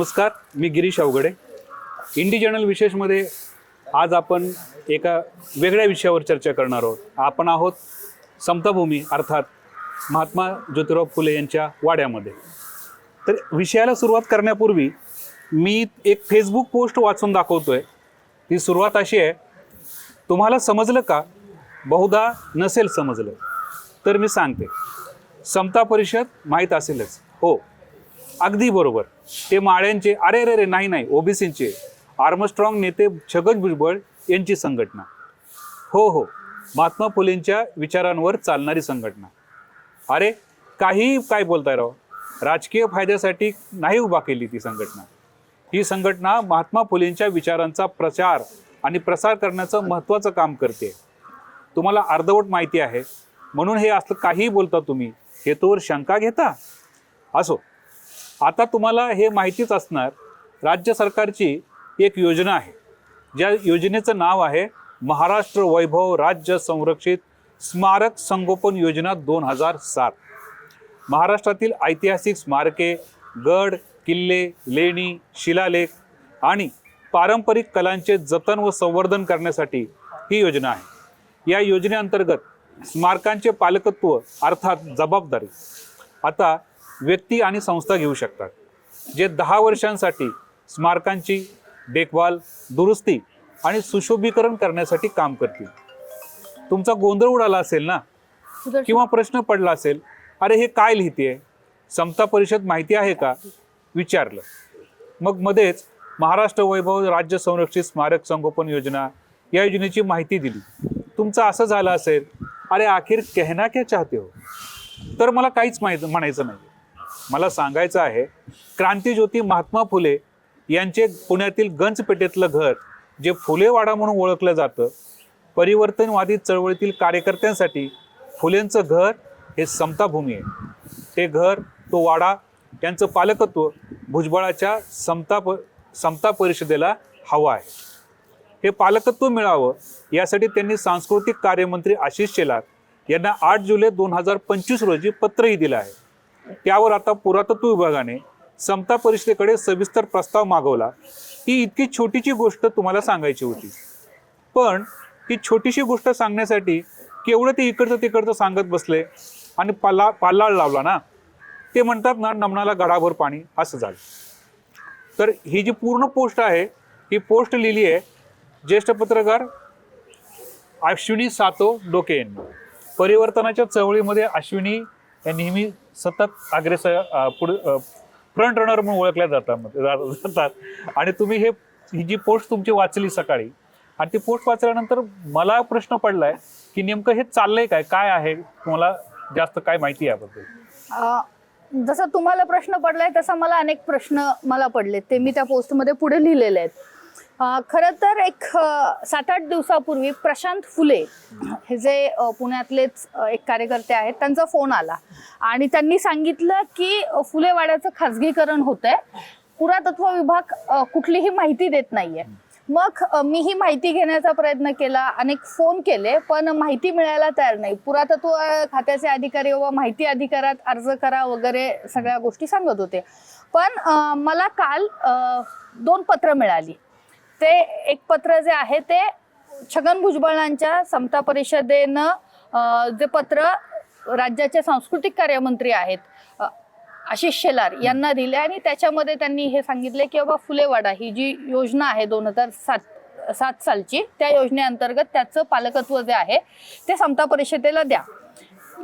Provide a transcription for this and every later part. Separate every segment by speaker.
Speaker 1: नमस्कार मी Girish Avaghade. Indie journal विशेषमध्ये आज आपण एका वेगळ्या विषयावर चर्चा करणार आहोत. आपण आहोत समताभूमी अर्थात महात्मा ज्योतिराव फुले यांच्या वाड्यामध्ये. तर विषयाला सुरुवात करण्यापूर्वी मी एक फेसबुक पोस्ट वाचून दाखवतोय. ती सुरुवात अशी आहे तुम्हाला समजलं का? बहुधा नसेल समजलं. तर मी सांगते. समता परिषद माहीत असेलच. हो. अगदी बरोबर. ते माळ्यांचे अरे अरे रे नाही नाही ओबीसींचे. आर्मस्ट्रॉंग नेते छगन भुजबळ यांची संघटना. हो हो महात्मा फुलेंच्या विचारांवर चालणारी संघटना. अरे काही काय बोलताय राव? राजकीय फायद्यासाठी नाही उभा केली ती संघटना. ही संघटना महात्मा फुलेंच्या विचारांचा प्रचार आणि प्रसार करण्याचं महत्त्वाचं काम करते. तुम्हाला अर्धवट माहिती आहे. म्हणून हे असलं काहीही बोलता तुम्ही. हेतूवर शंका घेता? असो. आता तुम्हाला हे माहितीच असणार राज्य सरकारची एक योजना आहे. ज्या योजनेचं नाव आहे महाराष्ट्र वैभव राज्य संरक्षित स्मारक संगोपन योजना दोन हजार सात. महाराष्ट्रातील ऐतिहासिक स्मारके गड किल्ले लेणी शिलालेख आणि पारंपरिक कलांचे जतन व संवर्धन करण्यासाठी ही योजना आहे. या योजनेअंतर्गत स्मारकांचे पालकत्व अर्थात जबाबदारी. आता व्यक्ती आणि संस्था घेऊ शकतात. जे दहा वर्षांसाठी स्मारकांची देखभाल दुरुस्ती आणि सुशोभीकरण करण्यासाठी काम करतील. तुमचा गोंधळ उडाला असेल ना? किंवा प्रश्न पडला असेल अरे हे काय लिहितेय? समता परिषद माहिती आहे का? विचारलं. मग मध्येच महाराष्ट्र वैभव राज्य संरक्षित स्मारक संगोपन योजना या योजनेची माहिती दिली. तुमचं असं झालं असेल अरे अखेर कहना क्या चाहते हो? तर मला काहीच माहीत म्हणायचं नाही. मला सांगायचं आहे क्रांतीज्योती महात्मा फुले यांचे पुण्यातील गंजपेठेतलं घर जे फुलेवाडा म्हणून ओळखलं जातं परिवर्तनवादी चळवळीतील कार्यकर्त्यांसाठी फुलेंचं घर हे समताभूमी आहे. ते घर तो वाडा यांचं पालकत्व भुजबळाच्या समता प समता परिषदेला हवं आहे. हे पालकत्व मिळावं यासाठी त्यांनी सांस्कृतिक कार्यमंत्री आशिष शेलार यांना आठ जुलै दोन हजार पंचवीस रोजी पत्रही दिलं आहे. त्यावर आता पुरातत्व विभागाने समता परिषदेकडे सविस्तर प्रस्ताव मागवला. ही इतकी छोटीची गोष्ट तुम्हाला सांगायची होती. पण ही छोटीशी गोष्ट सांगण्यासाठी केवढं ते इकडचं तिकडचं सांगत बसले आणि पाला पालाळ लावला ना? ते म्हणतात ना नमनाला गडाभर पाणी असं झालं. तर ही जी पूर्ण पोस्ट आहे ही पोस्ट लिहिली आहे ज्येष्ठ पत्रकार अश्विनी सातो डोके यांनी. परिवर्तनाच्या चळवळीमध्ये अश्विनी या नेहमी सतत अग्रेसर अ, पुढे फ्रंट रनर म्हणून ओळखल्या जातात जातात. आणि तुम्ही हे ही जी पोस्ट तुमची वाचली सकाळी आणि ती पोस्ट वाचल्यानंतर मला प्रश्न पडलाय की नेमकं हे चाललंय काय? काय आहे? तुम्हाला जास्त काय माहिती याबद्दल?
Speaker 2: जसा तुम्हाला प्रश्न पडलाय तसा मला अनेक प्रश्न मला पडले ते मी त्या पोस्टमध्ये पुढे लिहिलेले आहेत. खरं तर एक सात आठ दिवसापूर्वी प्रशांत फुले हे जे पुण्यातलेच एक कार्यकर्ते आहेत त्यांचा फोन आला. आणि त्यांनी सांगितलं की फुलेवाड्याचं खाजगीकरण आहे पुरातत्व विभाग कुठलीही माहिती देत नाहीये. मग मी ही माहिती घेण्याचा प्रयत्न केला अनेक फोन केले पण माहिती मिळायला तयार नाही. पुरातत्व खात्याचे अधिकारी व माहिती अधिकारात अर्ज करा वगैरे सगळ्या गोष्टी सांगत होते. पण मला काल दोन पत्र मिळाली. ते एक पत्र जे आहे ते छगन भुजबळांच्या समता परिषदेनं जे पत्र राज्याचे सांस्कृतिक कार्यमंत्री आहेत आशिष शेलार यांना दिले आणि त्याच्यामध्ये त्यांनी हे सांगितले की बाबा फुलेवाडा ही जी योजना आहे दोन हजार सात सात सालची त्या योजनेअंतर्गत त्याचं पालकत्व जे आहे ते समता परिषदेला द्या.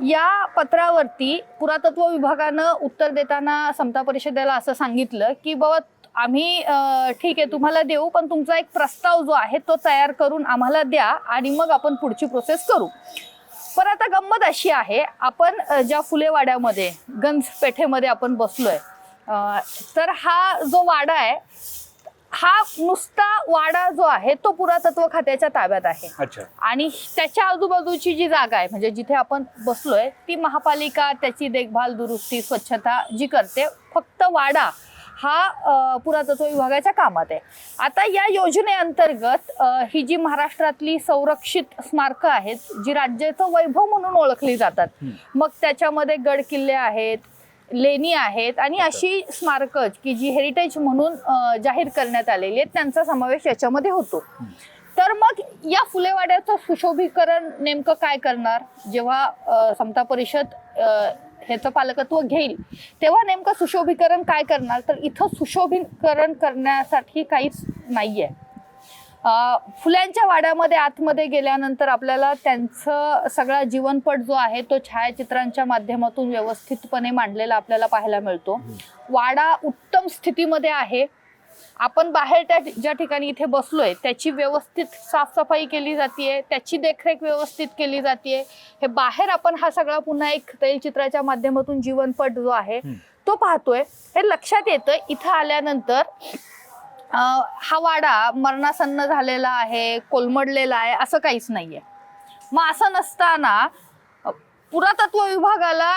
Speaker 2: या पत्रावरती पुरातत्व विभागानं उत्तर देताना समता परिषदेला असं सांगितलं की बाबा आम्ही ठीक आहे तुम्हाला देऊ पण तुमचा एक प्रस्ताव जो आहे तो तयार करून आम्हाला द्या आणि मग आपण पुढची प्रोसेस करू. पण आता गंमत अशी आहे आपण ज्या फुलेवाड्यामध्ये गंज पेठेमध्ये आपण बसलोय तर हा जो वाडा आहे हा नुसता वाडा जो आहे तो पुरातत्व खात्याच्या ताब्यात आहे.
Speaker 1: अच्छा.
Speaker 2: आणि त्याच्या आजूबाजूची जी जागा आहे म्हणजे जिथे आपण बसलोय ती महापालिका त्याची देखभाल दुरुस्ती स्वच्छता जी करते फक्त वाडा हा पुरातत्व विभागाच्या कामात आहे. आता या योजनेअंतर्गत ही जी महाराष्ट्रातली संरक्षित स्मारकं आहेत जी राज्याचं वैभव म्हणून ओळखली जातात. मग त्याच्यामध्ये गड किल्ले आहेत लेणी आहेत आणि अशी स्मारकं की जी हेरिटेज म्हणून जाहीर करण्यात आलेली आहेत त्यांचा समावेश याच्यामध्ये होतो. तर मग या फुलेवाड्याचं सुशोभीकरण नेमकं काय करणार? जेव्हा समता परिषद ह्याचं पालकत्व घेईल. तेव्हा नेमकं सुशोभीकरण काय करणार? तर इथं सुशोभीकरण करण्यासाठी काहीच नाहीये. अ, फुल्यांच्या वाड्यामध्ये आतमध्ये गेल्यानंतर आपल्याला त्यांचं सगळा जीवनपट जो आहे तो छायाचित्रांच्या माध्यमातून व्यवस्थितपणे मांडलेला आपल्याला पाहायला मिळतो. वाडा उत्तम स्थितीमध्ये आहे. आपण बाहेर त्या ज्या ठिकाणी इथे बसलोय त्याची व्यवस्थित साफसफाई केली जाते त्याची देखरेख व्यवस्थित केली जाते हे बाहेर आपण हा सगळा पुन्हा एक तैलचित्राच्या माध्यमातून जीवनपट जो आहे. तो पाहतोय. हे लक्षात येतं इथं आल्यानंतर हा वाडा मरणासन्न झालेला आहे कोलमडलेला आहे असं काहीच नाहीये. मग असं नसताना पुरातत्व विभागाला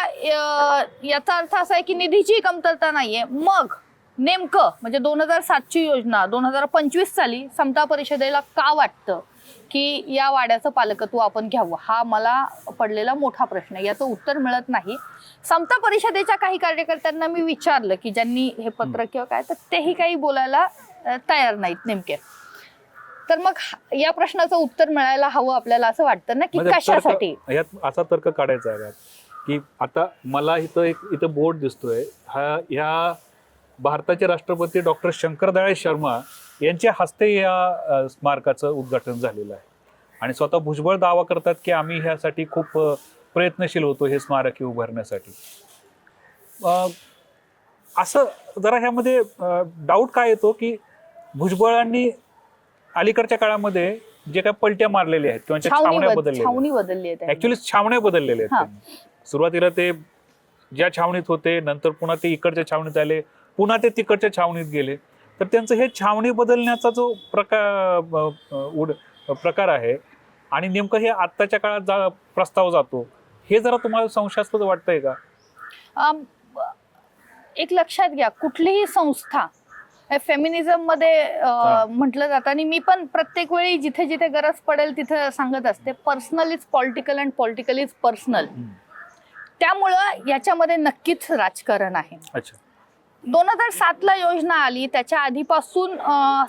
Speaker 2: याचा अर्थ असा आहे की निधीची कमतरता नाहीये. मग नेमकं म्हणजे दोन हजार सातची योजना दोन हजार पंचवीस साली समता परिषदेला का वाटतं की या वाड्याचं पालकत्व आपण घ्यावं? हा मला पडलेला मोठा प्रश्न आहे. याचं उत्तर मिळत नाही. समता परिषदेच्या काही कार्यकर्त्यांना मी विचारलं की ज्यांनी हे पत्र किंवा काय तर तेही काही बोलायला तयार नाहीत नेमके. तर मग या प्रश्नाचं उत्तर मिळायला हवं आपल्याला असं वाटतं ना की
Speaker 1: म्हणजे
Speaker 2: कशासाठी?
Speaker 1: यात असा तर्क काढायचा आहे की आता मला इथं एक इथं बोर्ड दिसतोय. हा ह्या भारताचे राष्ट्रपती डॉक्टर शंकरदयाळ शर्मा यांच्या हस्ते या स्मारकाचं उद्घाटन झालेलं आहे. आणि स्वतः भुजबळ दावा करतात की आम्ही ह्यासाठी खूप प्रयत्नशील होतो हे स्मारक हे उभारण्यासाठी अ, असं जरा ह्यामध्ये डाऊट काय येतो की भुजबळांनी अलीकडच्या काळामध्ये जे काय पलट्या मारलेल्या आहेत किंवा छावण्या
Speaker 2: बद-
Speaker 1: बदललेल्या आहेत,
Speaker 2: छावणी बदलली आहे त्यांनी.
Speaker 1: ऍक्च्युली छावण्या बदललेल्या आहेत. सुरुवातीला ते ज्या छावणीत होते नंतर पुन्हा ते इकडच्या छावणीत आले. पुन्हा ते तिकडच्या छावणीत गेले. तर त्यांचं हे छावणी बदलण्याचा जो प्रकार प्रकार आहे आणि नेमकं हे आत्ताच्या काळात जा प्रस्ताव जातो हे जरा तुम्हाला संशयास्पद वाटतंय का?
Speaker 2: एक लक्षात घ्या कुठलीही संस्था
Speaker 1: फेमिनिझममध्ये.
Speaker 2: म्हटलं जातं आणि मी पण प्रत्येक वेळी जिथे जिथे गरज पडेल तिथे सांगत असते personal is political and political is personal. त्यामुळं याच्यामध्ये नक्कीच राजकारण आहे.
Speaker 1: अच्छा.
Speaker 2: दोन हजार सातला योजना आली. त्याच्या आधीपासून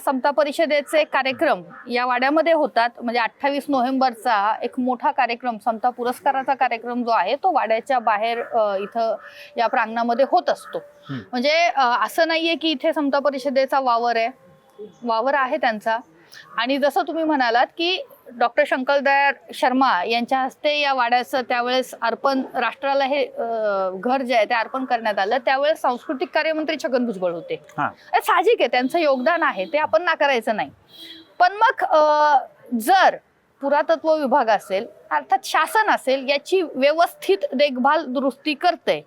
Speaker 2: समता परिषदेचे कार्यक्रम या वाड्यामध्ये होतात. म्हणजे अठ्ठावीस नोव्हेंबरचा एक मोठा कार्यक्रम समता पुरस्काराचा कार्यक्रम जो आहे तो वाड्याच्या बाहेर इथं या प्रांगणामध्ये होत असतो. म्हणजे असं नाहीये की इथे समता परिषदेचा वावर आहे. वावर आहे त्यांचा. आणि जसं तुम्ही म्हणालात की डॉक्टर शंकरदयाळ शर्मा यांच्या हस्ते या वाड्याचं त्यावेळेस अर्पण राष्ट्राला हे घर जे आहे ते अर्पण करण्यात आलं. त्यावेळेस सांस्कृतिक कार्यमंत्री छगन भुजबळ होते. साहजिक आहे त्यांचं योगदान आहे ते आपण नाकारायचं नाही. पण मग जर पुरातत्व विभाग असेल अर्थात शासन असेल याची व्यवस्थित देखभाल दुरुस्ती करते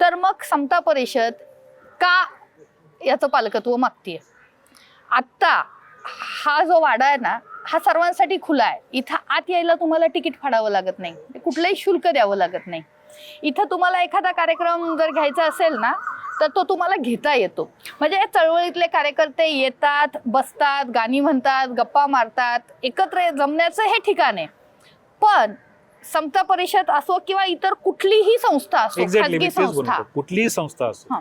Speaker 2: तर मग समता परिषद का याचं पालकत्व मागतीये? आत्ता हा जो वाडा आहे ना हा सर्वांसाठी खुला आहे. इथं आत यायला तुम्हाला तिकीट फाडावं लागत नाही. कुठलंही शुल्क द्यावं लागत नाही. इथं तुम्हाला एखादा कार्यक्रम जर घ्यायचा असेल ना तर तो तुम्हाला घेता येतो. म्हणजे या चळवळीतले कार्यकर्ते येतात बसतात गाणी म्हणतात गप्पा मारतात एकत्र जमण्याचं हे ठिकाण आहे. पण समता परिषद असो किंवा इतर कुठलीही संस्था असो खाजगी संस्था.
Speaker 1: कुठलीही संस्था असो.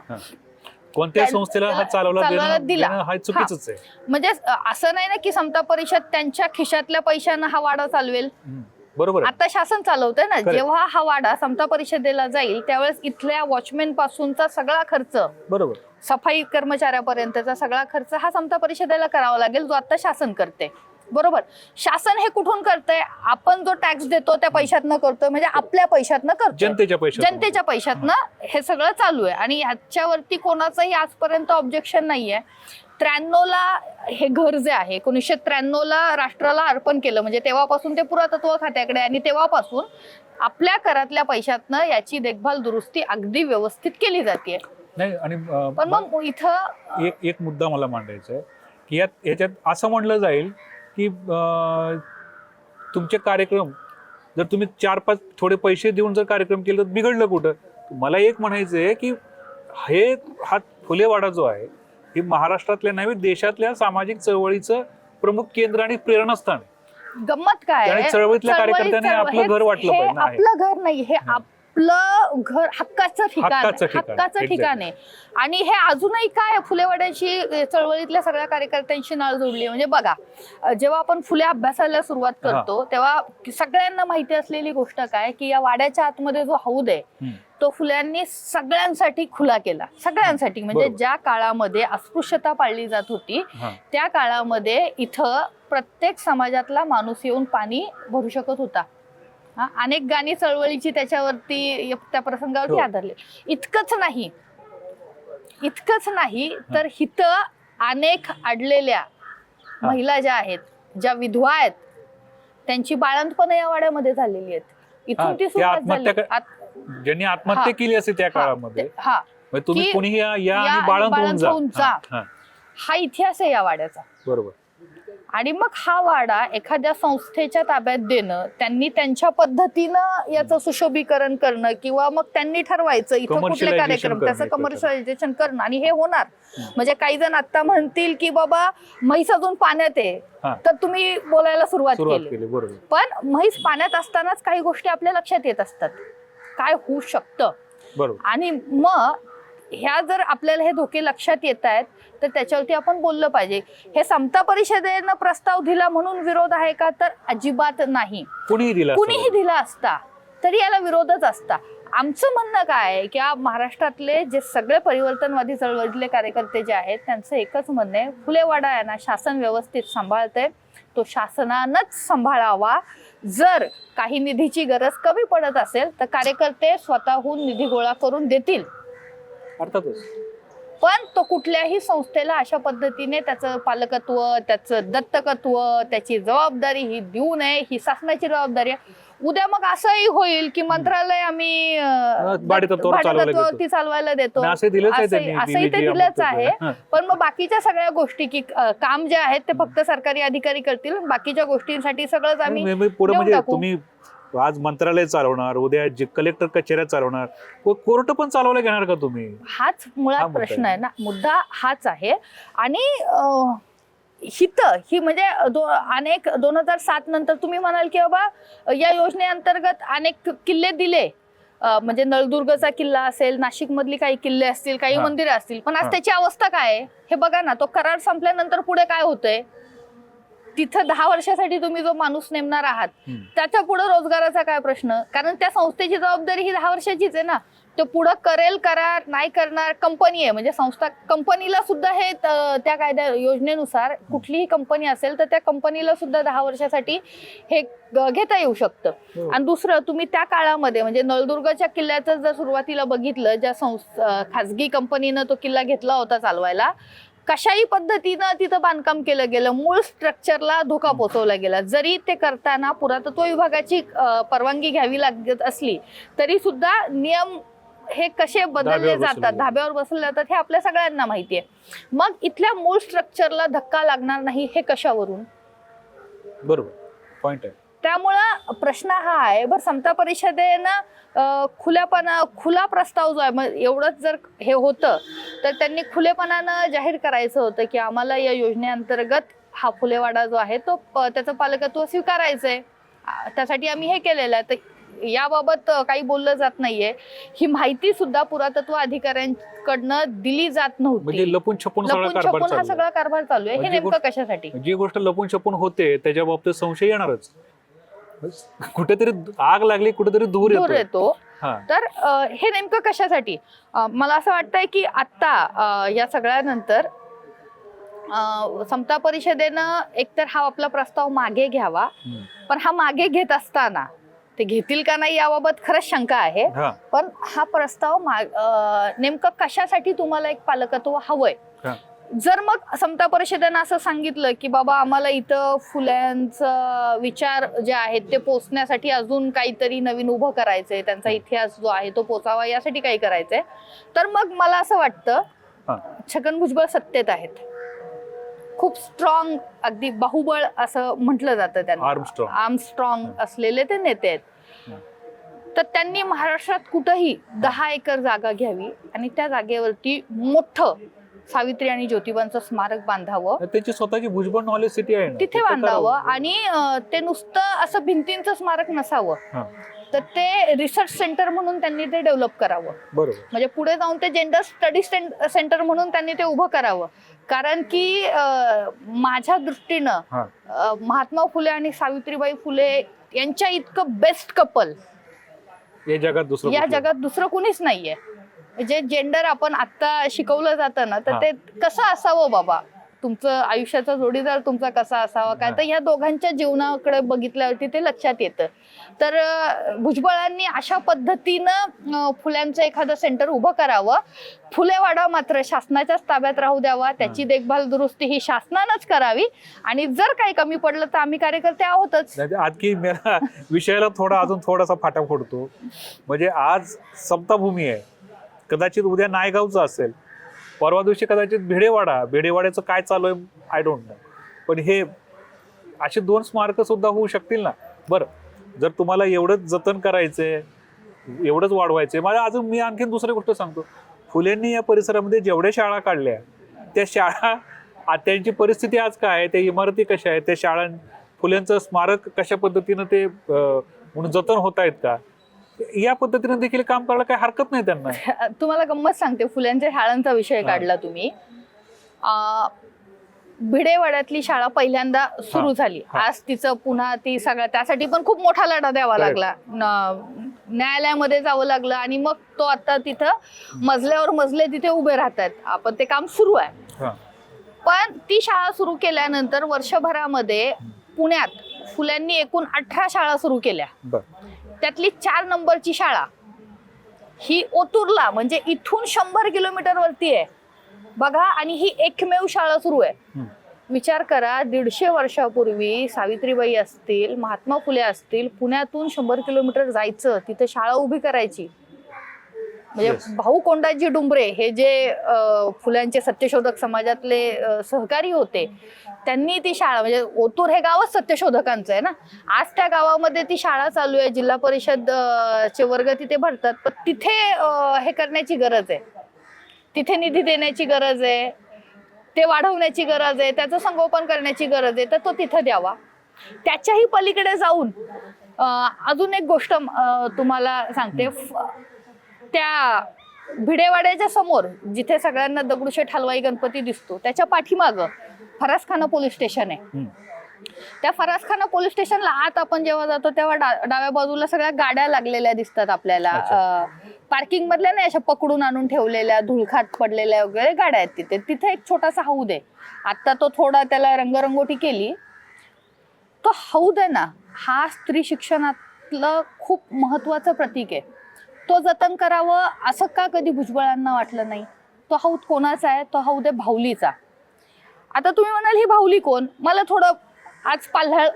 Speaker 2: हा.
Speaker 1: हा. कोणत्याही
Speaker 2: त्या-
Speaker 1: संस्थेला हा चालवला देणं
Speaker 2: दिला.
Speaker 1: देणं हा चुकीचंच आहे
Speaker 2: म्हणजे असं नाही ना की समता परिषद त्यांच्या खिशातल्या पैशानं हा वाडा चालवेल
Speaker 1: हम्म. बरोबर आहे
Speaker 2: आता शासन चालवतंय ना
Speaker 1: Correct.
Speaker 2: जेव्हा हा वाडा समता परिषदेला जाईल त्यावेळेस इथल्या वॉचमॅन पासूनचा सगळा खर्च
Speaker 1: बरोबर
Speaker 2: सफाई कर्मचाऱ्यापर्यंतचा सगळा खर्च हा समता परिषदेला करावा लागेल जो आता शासन करते बरोबर. शासन हे कुठून करतंय? आपण जो टॅक्स देतो त्या पैशातनं करतोय. म्हणजे आपल्या पैशातनं करतोय.
Speaker 1: जनतेच्या पैशातून.
Speaker 2: जनतेच्या पैशातनं हे सगळं चालू आहे. आणि ह्याच्यावरती कोणाचंही आजपर्यंत ऑब्जेक्शन नाहीये. त्र्याण्णवला हे घर जे आहे एकोणीसशे त्र्याण्णवला राष्ट्राला अर्पण केलं. म्हणजे तेव्हापासून ते पुरातत्व खात्याकडे आहे. आणि तेव्हापासून आपल्या करातल्या पैशातनं याची देखभाल दुरुस्ती अगदी व्यवस्थित केली जाते
Speaker 1: नाही आणि अं,
Speaker 2: पण मग इथं
Speaker 1: एक एक मुद्दा मला मांडायचा आहे की यात याच्यात असं म्हणलं जाईल की तुमचे कार्यक्रम जर तुम्ही चार पाच थोडे पैसे देऊन जर कार्यक्रम केले तर बिघडलं कुठं मला एक म्हणायचं आहे की हे हा फुलेवाडा जो आहे हे महाराष्ट्रातल्या नव्हे देशातल्या सामाजिक चळवळीचं प्रमुख केंद्र आणि प्रेरणास्थान.
Speaker 2: गंमत काय?
Speaker 1: चळवळीतल्या
Speaker 2: चळवळीत
Speaker 1: कार्यकर्त्यांनी आपलं घर वाटलं.
Speaker 2: आपलं घर नाही हे आप- आपलं घर हक्काचं ठिकाण
Speaker 1: हक्काचं. ठिकाण,
Speaker 2: हक्काचं
Speaker 1: exactly.
Speaker 2: ठिकाण आहे आणि हे अजूनही काय फुलेवाड्याशी चळवळीतल्या सगळ्या कार्यकर्त्यांशी नाळ जोडली. म्हणजे बघा जेव्हा आपण फुले अभ्यासाला सुरुवात करतो तेव्हा सगळ्यांना माहिती असलेली गोष्ट काय की या वाड्याच्या आतमध्ये जो हौद आहे. तो फुल्यांनी सगळ्यांसाठी खुला केला सगळ्यांसाठी म्हणजे. ज्या काळामध्ये अस्पृश्यता पाळली जात होती. त्या काळामध्ये इथं प्रत्येक समाजातला माणूस येऊन पाणी भरू शकत होता हा, अनेक गाणी चळवळीची त्याच्यावरती त्या प्रसंगावरती
Speaker 1: हो.
Speaker 2: आधारले इतकंच नाही. इतकंच नाही तर हिथं अनेक अडलेल्या महिला ज्या आहेत ज्या विधवा आहेत त्यांची बाळंतपण या वाड्यामध्ये झालेली आहेत.
Speaker 1: हा,
Speaker 2: इथून ती
Speaker 1: त्या
Speaker 2: सुरुवात झाली.
Speaker 1: आत्महत्या
Speaker 2: आत-
Speaker 1: ज्यांनी आत्महत्या
Speaker 2: हा.
Speaker 1: केली असेल त्या
Speaker 2: हा,
Speaker 1: काळामध्ये
Speaker 2: ते- हा
Speaker 1: तुम्ही
Speaker 2: की
Speaker 1: कोणीही या या
Speaker 2: या
Speaker 1: आणि
Speaker 2: आणि
Speaker 1: बाळंत होऊन
Speaker 2: बाळंत
Speaker 1: जा. हा, हा,
Speaker 2: हा इतिहास आहे या वाड्याचा.
Speaker 1: बरोबर.
Speaker 2: आणि मग हा वाडा एखाद्या संस्थेच्या ताब्यात देणं त्यांनी त्यांच्या पद्धतीनं याचं सुशोभीकरण करणं किंवा मग त्यांनी ठरवायचं इथं कुठले कार्यक्रम त्याचं. कमर्शियलायझेशन करणं आणि हे होणार. म्हणजे काही जण आता म्हणतील की बाबा म्हैस अजून पाण्यात आहे. तर तुम्ही बोलायला सुरुवात केली. पण म्हैस पाण्यात असतानाच काही गोष्टी आपल्या लक्षात येत असतात. काय होऊ शकतं? आणि मग ह्या जर आपल्याला हे धोके लक्षात येत आहेत तर त्याच्यावरती आपण बोललं पाहिजे. हे समता परिषदेनं प्रस्ताव दिला म्हणून विरोध आहे का? तर अजिबात नाही.
Speaker 1: कोणीही दिला
Speaker 2: कुणीही दिला असता तरी याला विरोधच असता. आमचं म्हणणं काय आहे की महाराष्ट्रातले जे सगळे परिवर्तनवादी चळवळीतले कार्यकर्ते जे आहेत त्यांचं एकच म्हणणं आहे फुलेवाडा आहे ना शासन व्यवस्थित सांभाळते तो शासनानंच सांभाळावा. जर काही निधीची गरज कमी पडत असेल तर कार्यकर्ते स्वतःहून निधी गोळा करून देतील.
Speaker 1: अर्थातच
Speaker 2: पण तो कुठल्याही संस्थेला अशा पद्धतीने त्याचं पालकत्व त्याचं दत्तकत्व त्याची जबाबदारी ही देऊ नये ही शासनाची जबाबदारी आहे उद्या मग असंही होईल की मंत्रालय आम्ही
Speaker 1: भाडेतत्वावर चालवायला.
Speaker 2: भाडेतत्वावरती चालवायला देतो
Speaker 1: दिलेच आहे
Speaker 2: असंही
Speaker 1: त्यांनी
Speaker 2: असंही ते
Speaker 1: DVG
Speaker 2: दिलंच आहे
Speaker 1: हा.
Speaker 2: पण मग बाकीच्या सगळ्या गोष्टी की अं, काम जे आहेत ते फक्त सरकारी अधिकारी करतील बाकीच्या गोष्टींसाठी सगळंच आम्ही
Speaker 1: पुढे
Speaker 2: देऊन
Speaker 1: म्हणजे
Speaker 2: टाकू.
Speaker 1: तुम्ही आज मंत्रालय चालवणार उद्या जे कलेक्टर कचेऱ्या चालवणार. कोर्ट पण चालवलं घेणार का तुम्ही?
Speaker 2: हाच
Speaker 1: हा
Speaker 2: मुळात
Speaker 1: मुद्दा
Speaker 2: प्रश्न
Speaker 1: आहे.
Speaker 2: ना. मुद्दा हाच आहे. आणि अं, हित ही म्हणजे दो अनेक दोन हजार सात नंतर तुम्ही म्हणाल की बाबा या योजनेअंतर्गत अनेक किल्ले दिले. अं, म्हणजे नळदुर्गचा किल्ला असेल नाशिक मधली काही किल्ले असतील काही
Speaker 1: हा.
Speaker 2: मंदिरं असतील पण आज. त्याची अवस्था काय आहे? हे बघा ना तो करार संपल्यानंतर पुढे काय होतंय? तिथं दहा वर्षासाठी तुम्ही जो माणूस नेमणार आहात. त्याच्या पुढे रोजगाराचा काय प्रश्न? कारण त्या संस्थेची जबाबदारी ही दहा वर्षाचीच आहे ना. तो पुढं करेल करार नाही करणार कंपनी आहे. म्हणजे संस्था कंपनीला सुद्धा हे त्या कायद्या योजनेनुसार कुठलीही कंपनी असेल तर त्या कंपनीला सुद्धा दहा वर्षासाठी हे घेता येऊ शकतं.
Speaker 1: हो.
Speaker 2: आणि दुसरं तुम्ही त्या काळामध्ये म्हणजे नळदुर्गच्या किल्ल्याचं जर सुरुवातीला बघितलं ज्या संस अं, खाजगी कंपनीनं तो किल्ला घेतला होता चालवायला कशाही पद्धतीनं तिथं बांधकाम केलं गेलं मूळ स्ट्रक्चरला धोका पोचवला गेला. जरी ते करताना पुरातत्व विभागाची परवानगी घ्यावी लागत असली तरी सुद्धा नियम हे कसे बदलले जातात. धाब्यावर बसवले जातात हे आपल्या सगळ्यांना माहिती आहे. मग इथल्या मूळ स्ट्रक्चरला धक्का लागणार नाही हे कशावरून?
Speaker 1: बरोबर. पॉइंट आहे.
Speaker 2: त्यामुळं प्रश्न हा आहे बरं समता परिषदेनं खुल्यापणा खुला प्रस्ताव जो आहे मग एवढंच जर हे होतं तर त्यांनी खुलेपणानं जाहीर करायचं होतं की आम्हाला या योजनेअंतर्गत हा फुलेवाडा जो आहे तो त्याचं पालकत्व स्वीकारायचं आहे त्यासाठी आम्ही हे केलेलं आहे. तर याबाबत काही बोललं जात नाहीये. ही माहिती सुद्धा पुरातत्व अधिकाऱ्यांकडनं दिली जात
Speaker 1: म्हणजे
Speaker 2: नव्हती
Speaker 1: लपून छपून सगळा
Speaker 2: लपून छपून हा सगळा कारभार चालू आहे. हे
Speaker 1: म्हणजे
Speaker 2: नेमकं कशासाठी?
Speaker 1: जी गोष्ट लपून छपून होते त्याच्या बाबतीत संशय येणारच. कुठेतरी आग लागली कुठेतरी
Speaker 2: दूर
Speaker 1: येतो
Speaker 2: येतो.
Speaker 1: हा.
Speaker 2: तर अ, हे नेमकं कशासाठी? अ, मला असं वाटतंय की आत्ता अ, या सगळ्यानंतर अ, समता परिषदेनं एकतर हा आपला प्रस्ताव मागे घ्यावा.
Speaker 1: हम्म.
Speaker 2: पण हा मागे घेत असताना ते घेतील का नाही याबाबत खरंच शंका आहे.
Speaker 1: हा.
Speaker 2: पण हा प्रस्ताव अ, नेमकं कशासाठी तुम्हाला एक पालकत्व हवंय?
Speaker 1: हा.
Speaker 2: जर मग समता परिषदेनं असं सांगितलं की बाबा आम्हाला इथं फुल्यांचं विचार जे आहेत ते पोचण्यासाठी अजून काहीतरी नवीन उभं करायचंय त्यांचा इतिहास जो आहे तो पोचावा यासाठी काही करायचंय. तर मग मला असं वाटतं. छगन भुजबळ सत्तेत आहेत. खूप स्ट्रॉंग अगदी बाहुबळ असं म्हटलं जातं त्यांना. आर्म स्ट्रॉंग असलेले ते नेते आहेत. तर त्यांनी महाराष्ट्रात कुठंही दहा एकर जागा घ्यावी आणि त्या जागेवरती मोठं सावित्री आणि ज्योतिबांचं स्मारक बांधावं.
Speaker 1: त्याची स्वतःची भुजबळ नॉलेज सिटी आहे
Speaker 2: तिथे बांधावं. आणि ते नुसतं असं भिंतींचं स्मारक नसावं.
Speaker 1: हा.
Speaker 2: तर ते रिसर्च सेंटर म्हणून त्यांनी ते डेव्हलप करावं.
Speaker 1: बरोबर.
Speaker 2: म्हणजे पुढे जाऊन ते जेंडर स्टडी सेंटर म्हणून त्यांनी ते उभं करावं. कारण की माझ्या दृष्टीनं
Speaker 1: हा.
Speaker 2: महात्मा फुले आणि सावित्रीबाई फुले यांच्या इतकं बेस्ट कपल
Speaker 1: या? जगात दुसरं
Speaker 2: कुणीच नाहीये. जे जेंडर आपण आता शिकवलं जातं ना तर. ते कसं असावं बाबा? तुमचं आयुष्याचा जोडीदार तुमचा कसा असावा? काय. तर या दोघांच्या जीवनाकडे बघितल्यावरती ते लक्षात येतं. तर भुजबळांनी अशा पद्धतीनं फुल्यांचं एखादं सेंटर उभं करावं. फुलेवाडा मात्र शासनाच्याच ताब्यात राहू द्यावा. त्याची देखभाल दुरुस्ती ही शासनानंच करावी. आणि जर काही कमी पडलं तर आम्ही कार्यकर्ते आहोतच.
Speaker 1: आणखी विषयाला थोडा अजून थोडासा फाटा फोडतो. म्हणजे आज समताभूमी आहे. कदाचित उद्या नायगावचं असेल. परवा दिवशी कदाचित भिडेवाडा भिडेवाड्याचं काय चालू आहे आय डोंट नो पण हे असे दोन स्मारक सुद्धा होऊ शकतील ना? बरं जर तुम्हाला एवढंच जतन करायचंय एवढंच वाढवायचंय मला अजून मी आणखीन दुसरी गोष्ट सांगतो. फुलेंनी या परिसरामध्ये जेवढ्या शाळा काढल्या त्या शाळा त्यांची परिस्थिती आज काय आहे त्या इमारती कशा आहेत त्या शाळां फुलेंचं स्मारक कशा पद्धतीनं ते म्हणून जतन होत आहेत का? या पद्धतीनं देखील काम करायला काही हरकत नाही त्यांना
Speaker 2: तुम्हाला गंमत सांगते फुल्यांच्या शाळांचा विषय. काढला तुम्ही अं, भिडेवाड्यातली शाळा पहिल्यांदा सुरू. झाली. आज तिचं पुन्हा ती सगळं त्यासाठी पण खूप मोठा लढा द्यावा
Speaker 1: Correct.
Speaker 2: लागला न- न्यायालयामध्ये जावं लागलं आणि मग तो आता तिथं मजल्यावर मजले तिथे उभे राहतात आपण ते काम सुरू आहे
Speaker 1: हा.
Speaker 2: पण ती शाळा सुरू केल्यानंतर वर्षभरामध्ये पुण्यात फुल्यांनी एकूण अठरा शाळा सुरू केल्या
Speaker 1: बरं
Speaker 2: त्यातली चार नंबरची शाळा. ही ओतूरला म्हणजे इथून शंभर किलोमीटर वरती आहे. बघा आणि ही एकमेव शाळा सुरू आहे. विचार करा दीडशे वर्षापूर्वी सावित्रीबाई असतील महात्मा फुले असतील पुण्यातून शंभर किलोमीटर जायचं तिथे शाळा उभी करायची. म्हणजे. भाऊ कोंडाजी डुंबरे हे जे अं, फुल्यांचे सत्यशोधक समाजातले सहकारी होते त्यांनी ती शाळा म्हणजे ओतूर हे गावच सत्यशोधकांचं आहे ना? आज त्या गावामध्ये ती शाळा चालू आहे जिल्हा परिषद चे वर्ग तिथे भरतात पण तिथे हे करण्याची गरज आहे. तिथे निधी देण्याची गरज आहे ते वाढवण्याची गरज आहे त्याचं संगोपन करण्याची गरज आहे तर तो तिथं द्यावा. त्याच्याही पलीकडे जाऊन अजून एक गोष्ट तुम्हाला सांगते. त्या भिडेवाड्याच्या समोर जिथे सगळ्यांना दगडूशेठ हलवाई गणपती दिसतो त्याच्या पाठीमागं फरासखाना पोलीस स्टेशन आहे. त्या फरासखाना पोलीस स्टेशनला आत आपण जेव्हा जातो तेव्हा डा- डाव्या बाजूला सगळ्या गाड्या लागलेल्या दिसतात आपल्याला. पार्किंग मधल्या नाही अशा पकडून आणून ठेवलेल्या धुळखात पडलेल्या वगैरे गाड्या आहेत तिथे. तिथे एक छोटासा हौद आहे. आता तो थोडा त्याला रंगरंगोटी केली. तो हौद आहे ना हा स्त्री शिक्षणातलं खूप महत्वाचं प्रतीक आहे. तो जतन करावं असं का कधी भुजबळांना वाटलं नाही? तो हौद कोणाचा आहे? तो हौद आहे भाऊलीचा. आता तुम्ही म्हणाल ही भाऊली कोण? मला थोडं आज पाल्हाळ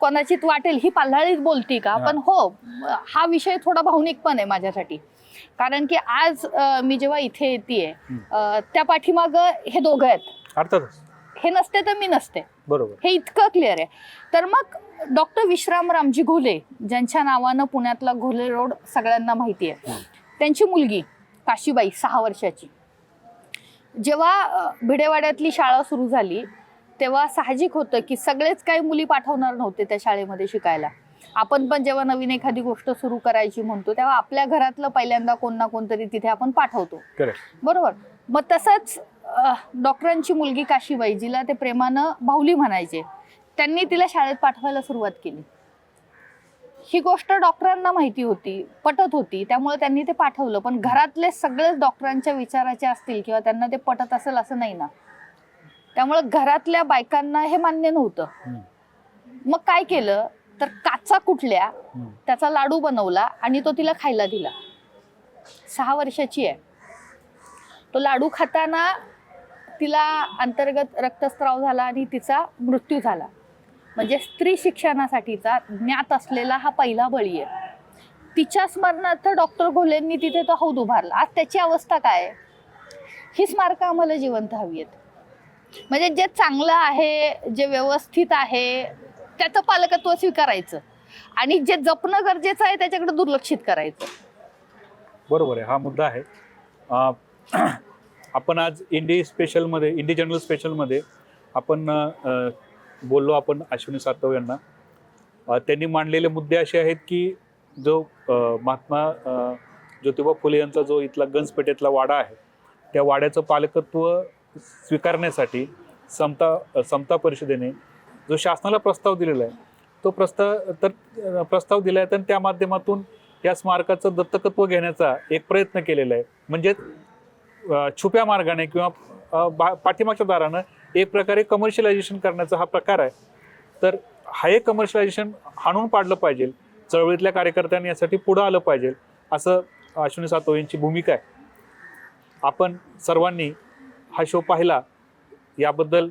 Speaker 2: कोणाचीत वाटेल ही पाल्हाळीच बोलती का. पण हो हा विषय थोडा भावनिक पण आहे माझ्यासाठी. कारण की आज अं, मी जेव्हा इथे येते त्या पाठीमाग हे दोघं आहेत.
Speaker 1: अर्थातच.
Speaker 2: हे नसते तर मी नसते.
Speaker 1: बरोबर.
Speaker 2: हे इतकं क्लिअर आहे. तर मग डॉक्टर विश्रामरामजी घोले ज्यांच्या नावानं पुण्यातला घोले रोड सगळ्यांना माहिती आहे. त्यांची मुलगी काशीबाई सहा वर्षाची. जेव्हा भिडेवाड्यातली शाळा सुरू झाली तेव्हा साहजिक होतं की सगळेच काही मुली पाठवणार नव्हते त्या शाळेमध्ये शिकायला. आपण पण जेव्हा नवीन एखादी गोष्ट सुरू करायची म्हणतो तेव्हा आपल्या घरातलं पहिल्यांदा कोण ना कोणतरी तिथे आपण पाठवतो. बरोबर. मग तसंच डॉक्टरांची मुलगी काशीबाई जिला ते प्रेमानं भाऊली म्हणायचे. त्यांनी तिला शाळेत पाठवायला सुरुवात केली. ही गोष्ट डॉक्टरांना माहिती होती पटत होती. त्यामुळे त्यांनी ते पाठवलं. पण घरातले सगळेच डॉक्टरांच्या विचाराचे असतील किंवा त्यांना ते पटत असेल असं नाही ना. त्यामुळे घरातल्या बायकांना हे मान्य नव्हतं. मग काय केलं? तर काचा कुठल्या. त्याचा लाडू बनवला आणि तो तिला खायला दिला. सहा वर्षाची आहे. तो लाडू खाताना तिला अंतर्गत रक्तस्राव झाला आणि तिचा मृत्यू झाला. म्हणजे स्त्री शिक्षणासाठीचा ज्ञात असलेला हा पहिला बळी आहे. तिच्या स्मरणार्थ डॉक्टर घोलेंनी तिथे तो हौद उभारला. आज त्याची अवस्था काय आहे? ही स्मारकं आम्हाला जिवंत हवी आहेत म्हणजे जे चांगलं आहे जे व्यवस्थित आहे त्याचं पालकत्व स्वीकारायचं. आणि जे जपणं गरजेचं आहे त्याच्याकडे दुर्लक्षित करायचं.
Speaker 1: बरोबर आहे. हा मुद्दा आहे. आपण आज इंडी स्पेशलमध्ये इंडी जनरल स्पेशलमध्ये आपण बोललो आपण अश्विनी सातव यांना. त्यांनी मांडलेले मुद्दे असे आहेत की जो महात्मा ज्योतिबा फुले यांचा जो इथला गंजपेठेतला वाडा आहे त्या वाड्याचं पालकत्व स्वीकारण्यासाठी समता समता परिषदेने जो शासनाला प्रस्ताव दिलेला आहे तो प्रस्ताव तर प्रस्ताव दिला आहे तर त्या माध्यमातून या स्मारकाचं दत्तकत्व घेण्याचा एक प्रयत्न केलेला आहे. म्हणजेच छुप्या मार्गाने किंवा बा पाठीमागच्या दारानं एक प्रकारे कमर्शियलायझेशन करण्याचा हा प्रकार आहे. तर हा एक कमर्शियलायझेशन हाणून पाडलं पाहिजे. चळवळीतल्या कार्यकर्त्यांनी यासाठी पुढं आलं पाहिजे. असं अश्विनी सातव यांची भूमिका आहे. आपण सर्वांनी हा शो पाहिला. याबद्दल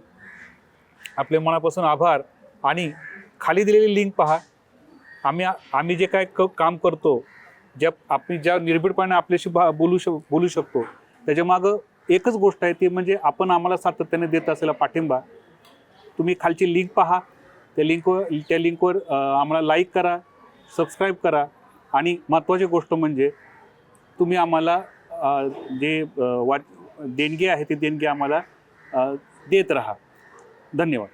Speaker 1: आपले मनापासून आभार. आणि खाली दिलेली लिंक पहा. आम्ही आम्ही जे काय क काम करतो ज्या आपण ज्या निर्भीडपणे आपल्याशी भा बोलू शक बोलू शकतो त्याच्यामागं एकच गोष्ट आहे ती म्हणजे आपण आम्हाला सातत्याने देत असलेला पाठिंबा. तुम्ही खालची लिंक पहा त्या लिंकवर त्या लिंकवर आम्हाला लाईक करा सबस्क्राईब करा आणि महत्त्वाची गोष्ट म्हणजे तुम्ही आम्हाला जे वाट देणगी आहे ती देणगी आम्हाला देत राहा. धन्यवाद.